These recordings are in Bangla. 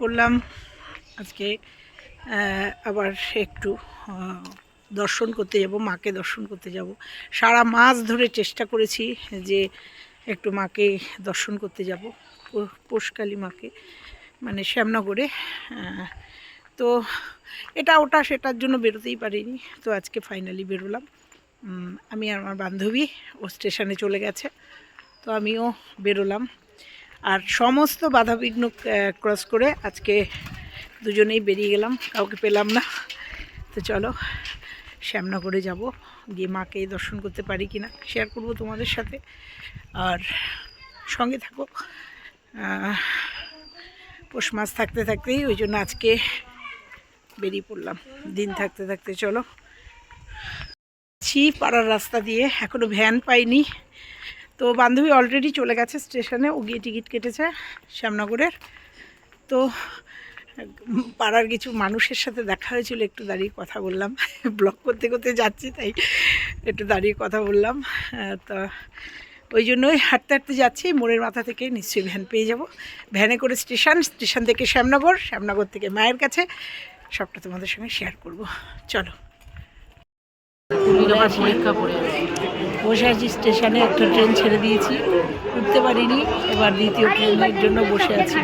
পড়লাম আজকে আবার একটু দর্শন করতে যাব, মাকে দর্শন করতে যাব। সারা মাস ধরে চেষ্টা করেছি যে একটু মাকে দর্শন করতে যাব পোষকালী মাকে মানে শ্যামনগরে তো এটা ওটা সেটার জন্য বেরোতেই পারিনি। তো আজকে ফাইনালি বেরোলাম। আমি আর আমার বান্ধবী ও স্টেশনে চলে গেছে। তো আমিও বেরোলাম। আর সমস্ত বাধাবিঘ্ন ক্রস করে আজকে দুজনেই বেরিয়ে গেলাম, কাউকে পেলাম না। তো চলো, শ্যামনগরে যাব, গিয়ে মাকে দর্শন করতে পারি কি না শেয়ার করব তোমাদের সাথে। আর সঙ্গে থাকো। পৌষ মাস থাকতে থাকতেই ওই জন্য আজকে বেরিয়ে পড়লাম। দিন থাকতে থাকতে চলো। ছি পাড়ার রাস্তা দিয়ে এখনও ভ্যান পাইনি। তো বান্ধবী অলরেডি চলে গেছে স্টেশনে, ও গিয়ে টিকিট কেটেছে শ্যামনগরের। তো, পাড়ার কিছু মানুষের সাথে দেখা হয়েছিল, একটু দাঁড়িয়ে কথা বললাম। ব্লগ করতে করতে যাচ্ছি, তাই একটু দাঁড়িয়ে কথা বললাম। তা ওই জন্যই হাঁটতে হাঁটতে যাচ্ছি, মোড়ের মাথা থেকে নিশ্চয়ই ভ্যান পেয়ে যাব। ভ্যানে করে স্টেশন স্টেশন থেকে শ্যামনগর শ্যামনগর থেকে মায়ের কাছে। সবটা তোমাদের সঙ্গে শেয়ার করব। চলো। বসে আছি স্টেশনে একটা ট্রেন ছেড়ে দিয়েছি। উঠতে পারিনি এবার দ্বিতীয় ট্রেনের জন্য বসে আছি।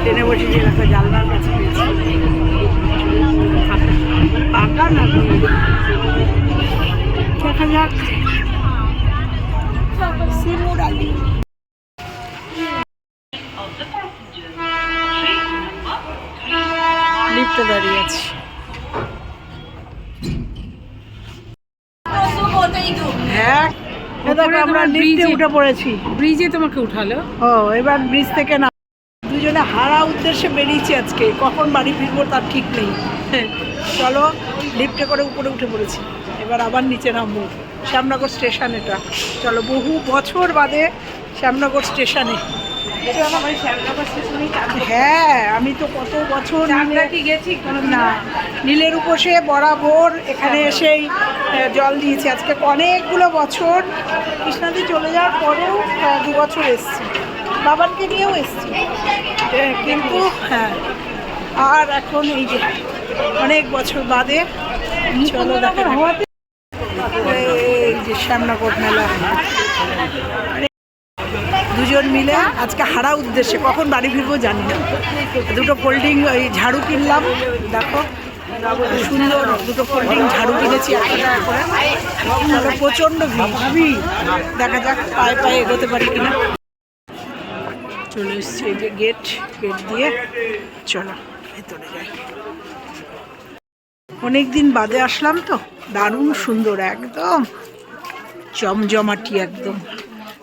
ট্রেনে বসে যে একটা জানলার কাছে ফাঁকা না দেখা যাক। সিমুর আলী। হ্যাঁ দেখো আমরা লিফটে উঠে পড়েছি। ব্রিজে তোমাকে উঠালো। ও এবার ব্রিজ থেকে না দুজনে হারা উদ্দেশ্যে বেরিয়েছি আজকে। কখন বাড়ি ফিরবো তার ঠিক নেই। চলো লিফটে করে উপরে উঠে পড়েছি। এবার আবার নিচে নামবো। শ্যামনগর স্টেশন এটা। চলো বহু বছর বাদে শ্যামনগর স্টেশনে। হ্যাঁ আমি তো কত বছর গেছি? না নীলের উপসে বরাবর এখানে এসেই জল দিয়েছি। আজকে অনেকগুলো বছর কৃষ্ণাদি চলে যাওয়ার পরেও দু বছর এসছি। বাবানকে নিয়েও এসছি। কিন্তু হ্যাঁ আর এখন এই যে অনেক বছর বাদে চলো দেখা যাক। এই যে শ্যামনগর মেলা। দুজন মিলে আজকে হারা উদ্দেশ্যে, কখন বাড়ি ফিরবো জানি না। দুটো ফোল্ডিং ওই ঝাড়ু কিনলাম, দেখো, সুন্দর দুটো ফোল্ডিং ঝাড়ু কিনেছি করে। প্রচণ্ড ভিড়। দেখা যাক পায়ে পায়ে এগোতে পারি কিনা। চলে এসছি এই যে গেট গেট দিয়ে। চলো, ভেতরে যাই। অনেক দিন বাদে আসলাম তো, দারুণ সুন্দর, একদম। জমজমাটি একদম।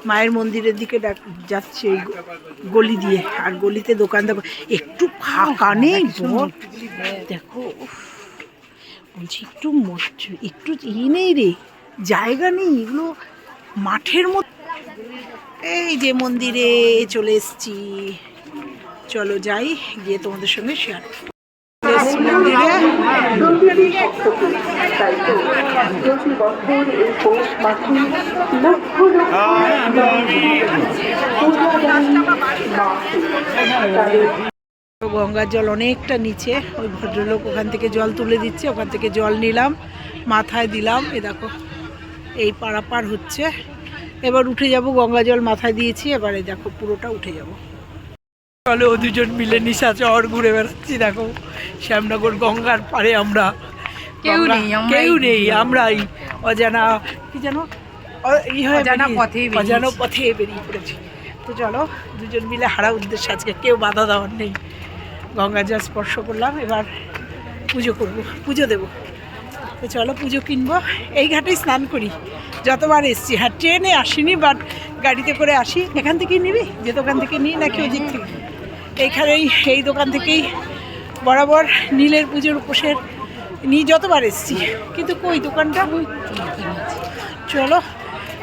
মায়ের মন্দিরের দিকে ডাক- যাচ্ছে গলি দিয়ে। আর গলিতে দোকান দেখো একটু ফাঁকা নেই। দেখো বলছি একটু একটু ই নেই রে জায়গা নেই এগুলো মাঠের মতো এই যে মন্দিরে চলে এসছি। চলো যাই গিয়ে তোমাদের সঙ্গে শেয়ার মন্দিরে। গঙ্গার জল অনেকটা নিচে ওই ভদ্রলোক ওখান থেকে জল তুলে দিচ্ছে ওখান থেকে জল নিলাম মাথায় দিলাম এ দেখো এই পারাপার হচ্ছে। এবার উঠে যাব গঙ্গা জল মাথায় দিয়েছি এবারে দেখো পুরোটা উঠে যাব। চলো দুজন মিলে নিশা চর ঘুরে বেড়াচ্ছি দেখো শ্যামনগর গঙ্গার পারে আমরা। কেউ নেই, আমরাই কেউ নেই আমরাই অজানা কি হয়ে অজানা বেরিয়েছি। অজানা পথে বেরিয়ে পড়েছি। তো চলো দুজন মিলে হারা উদ্দেশ্যে আজকে কেউ বাধা দেওয়ার নেই। গঙ্গা জল স্পর্শ করলাম এবার পুজো করব পুজো দেব। তো চলো পুজো কিনবো। এই ঘাটেই স্নান করি। যতবার এসছি। হ্যাঁ ট্রেনে আসিনি বাট গাড়িতে করে আসি। এখান থেকেই নিবি? যে দোকান থেকে নিই নাকি ওই দিক থেকে? এইখানেই এই দোকান থেকেই বরাবর নীলের পুজোর উপসের নিয়ে যতবার এসছি। কিন্তু কই দোকানটা? চলো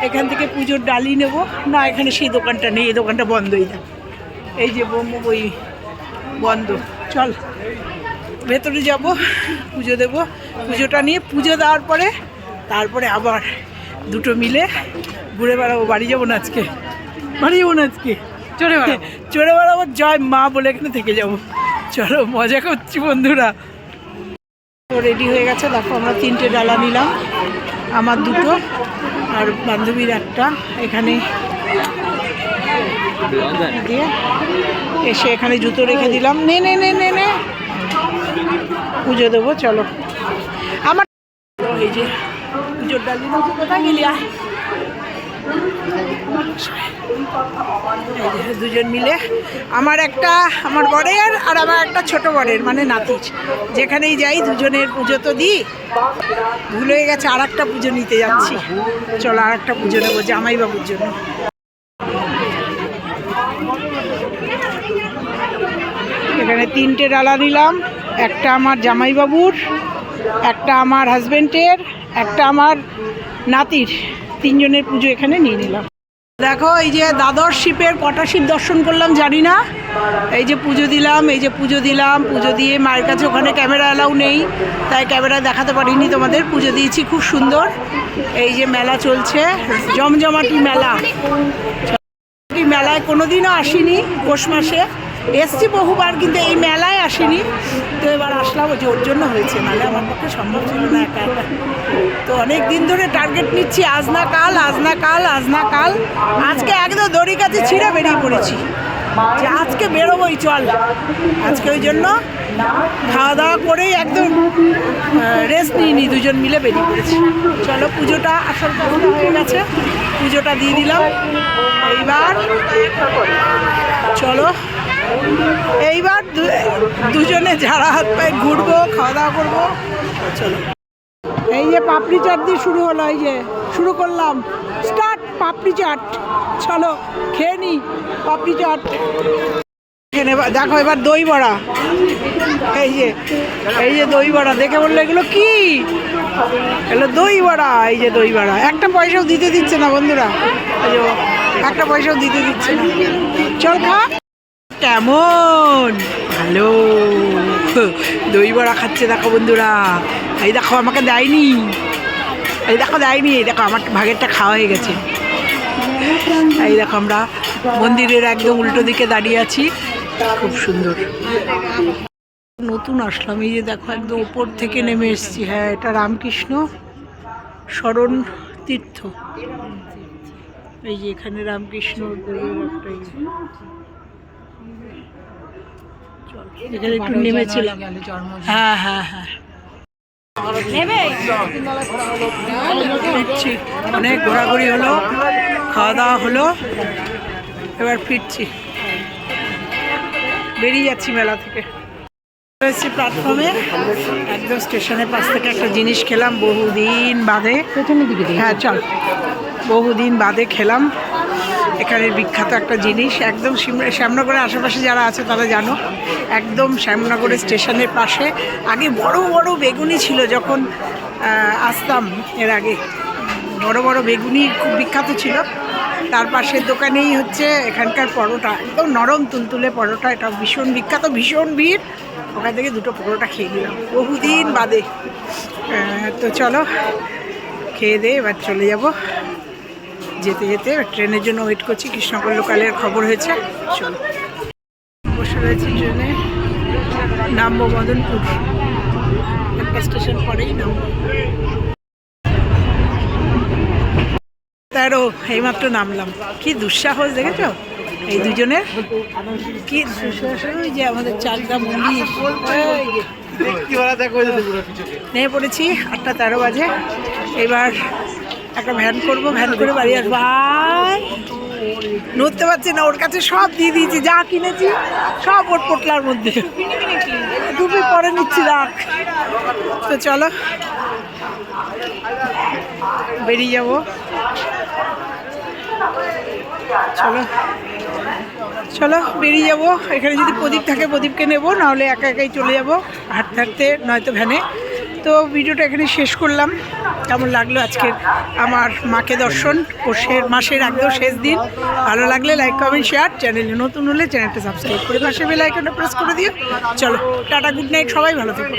এখান থেকে পুজোর ডালি নেব। না এখানে সেই দোকানটা নেই এই দোকানটা বন্ধই না এই যে বোম বই বন্ধ। চল ভেতরে যাব পুজো দেব। পুজোটা নিয়ে পুজো দেওয়ার পরে তারপরে আবার দুটো মিলে ঘুরে বেড়াবো। বাড়ি যাব না আজকে? বাড়ি যাব না আজকে? চলে বেড়াবো। চড়ে বেড়াবো জয় মা বলে এখানে থেকে যাব। চলো মজা করছি বন্ধুরা। তো রেডি হয়ে গেছে। দেখো আমরা তিনটে ডালা নিলাম আমার দুটো। আর বান্ধবীর একটা এখানে এসে এখানে জুতো রেখে দিলাম। নে নে নে নে নে। পুজো দেবো, চলো। আমার এই যে পুজোর ডালি কোথায় গেলি? আয়। দুজন মিলে, আমার একটা আমার বরের আর আমার একটা ছোট বরের মানে নাতির। যেখানেই যাই দুজনের পুজো তো দিই। ভুল হয়ে গেছে আর একটা পুজো নিতে যাচ্ছি। চলো আর একটা পুজো নেব জামাইবাবুর জন্য। এখানে তিনটে ডালা নিলাম, একটা আমার জামাইবাবুর, একটা আমার হাজবেন্ডের, একটা আমার নাতির। তিনজনের পুজো এখানে নিয়ে নিলাম। দেখো, এই যে দ্বাদশ শিপের কটা শিব দর্শন করলাম জানি না। এই যে পুজো দিলাম, এই যে পুজো দিলাম, পুজো দিয়ে মায়ের কাছে ওখানে ক্যামেরা অ্যালাউ নেই, তাই ক্যামেরা দেখাতে পারিনি তোমাদের। পুজো দিয়েছি, খুব সুন্দর। এই যে মেলা চলছে, জমজমাটি মেলা। মেলায় কোনোদিনও আসিনি, পৌষ মাসে। এসছি বহুবার, কিন্তু এই মেলায় আসিনি। তো এবার আসলাম যে ওর জন্য হয়েছে, নাহলে আমার পক্ষে সম্ভব ছিল না একা একা। তো অনেক দিন ধরে টার্গেট নিচ্ছি, আজ না কাল, আজ না কাল, আজ না কাল। আজকে একদম দড়ি কাছে ছিঁড়ে বেরিয়ে পড়েছি। যে আজকে বেরোবোই, চল। আজকে ওই জন্য খাওয়া দাওয়া করেই একদম রেস্ট নিইনি দুজন মিলে বেরিয়ে পড়েছি। চলো, পুজোটা আসল কাজটা হয়ে গেছে। পুজোটা দিয়ে দিলাম। এইবার চলো। এইবার দুজনে ঝাড়া হাত পায়ে ঘুরবো খাওয়া দাওয়া করব, চলো। এই যে পাপড়ি চাট দিয়ে শুরু হলো, এই যে শুরু করলাম। স্টার্ট পাপড়ি চাট। চলো, খেয়ে নি পাপড়ি চাট। দেখো, এবার দই বড়া। এই যে এই যে দই বড়া, দেখে বলল এগুলো কি? এগুলো দই বড়া, এই যে দই বড়া। একটা পয়সাও দিতে দিচ্ছে না বন্ধুরা। একটা পয়সাও দিতে দিচ্ছে না। চল খা। কেমন? ভালো। দই বড়া খাচ্ছে, দেখো বন্ধুরা। এই দেখো, আমাকে দেয়নি। এই দেখো, দেয়নি। এই দেখো, আমার ভাগেরটা খাওয়া হয়ে গেছে। এই দেখো, আমরা মন্দিরের একদম উল্টো দিকে দাঁড়িয়ে আছি। খুব সুন্দর। নতুন আসলাম। এই যে দেখো, একদম উপর থেকে নেমে এসেছি। হ্যাঁ এটা রামকৃষ্ণ স্মরণ তীর্থ। এই যে এখানে রামকৃষ্ণ দেবের একটা ইয়ে। চল, এখানে একটু নেমেছিলাম হ্যাঁ হ্যাঁ হ্যাঁ। ফিরছি। অনেক ঘোরাঘুরি হলো খাওয়া দাওয়া হলো এবার ফিরছি। বেরিয়ে যাচ্ছি মেলা থেকে। এসেছি প্ল্যাটফর্মে একদম স্টেশনের পাশ থেকে একটা জিনিস খেলাম বহুদিন বাদে। হ্যাঁ চল। বহুদিন বাদে খেলাম। এখানের বিখ্যাত একটা জিনিস, একদম শ্যামনগরের আশেপাশে যারা আছে তারা জানো, একদম শ্যামনগরের স্টেশনের পাশে, আগে বড় বড় বেগুনি ছিল যখন আসতাম এর আগে। বড় বড় বেগুনি খুব বিখ্যাত ছিল। তার পাশের দোকানেই হচ্ছে এখানকার পরোটা, একদম নরম তুলতুলে পরোটা, এটা ভীষণ বিখ্যাত, ভীষণ ভিড়। ওখান থেকে দুটো পরোটা খেয়ে নিলাম, বহুদিন বাদে। তো চলো, খেয়ে দিয়ে এবার চলে যাব। যেতে যেতে ট্রেনের জন্য ওয়েট করছি কৃষ্ণনগর লোকালের খবর হয়েছে। চলো। বসে রয়েছি ট্রেনে নামবো মদনপুর। একটা স্টেশন পরেই নামবো। তেরো এইমাত্র নামলাম। কি দুঃসাহস দেখেছ? এই দুজনের? কি দুঃসাহস ওই যে আমাদের চারটা মন্দির। নেমে পড়েছি আটটা তেরো বাজে। এবার একটা ভ্যান করব ভ্যান করে বাড়ি আসব। ভাই নড়তে পারছে না, ওর কাছে সব দিয়ে দিয়েছি, যা কিনেছি, সব ওর পোটলার মধ্যে। টুপি পরে নিচ্ছি, রাখ। তো চলো, বেরিয়ে যাব। চলো চলো, বেরিয়ে যাব। এখানে যদি প্রদীপ থাকে, প্রদীপকে নেব, নাহলে একা একাই চলে যাব। হাঁটতে হাঁটতে, নয়তো ভ্যানে তো ভিডিওটা এখানে শেষ করলাম। কেমন লাগল আজকে আমার মাকে দর্শন? পৌষের মাসের একদম শেষ দিন। ভালো লাগলে লাইক কমেন্ট শেয়ার চ্যানেলে নতুন হলে চ্যানেলটা সাবস্ক্রাইব করে পাশে বেল আইকনটা প্রেস করে দিও। চলো, টাটা গুড নাইট সবাই ভালো থেকো।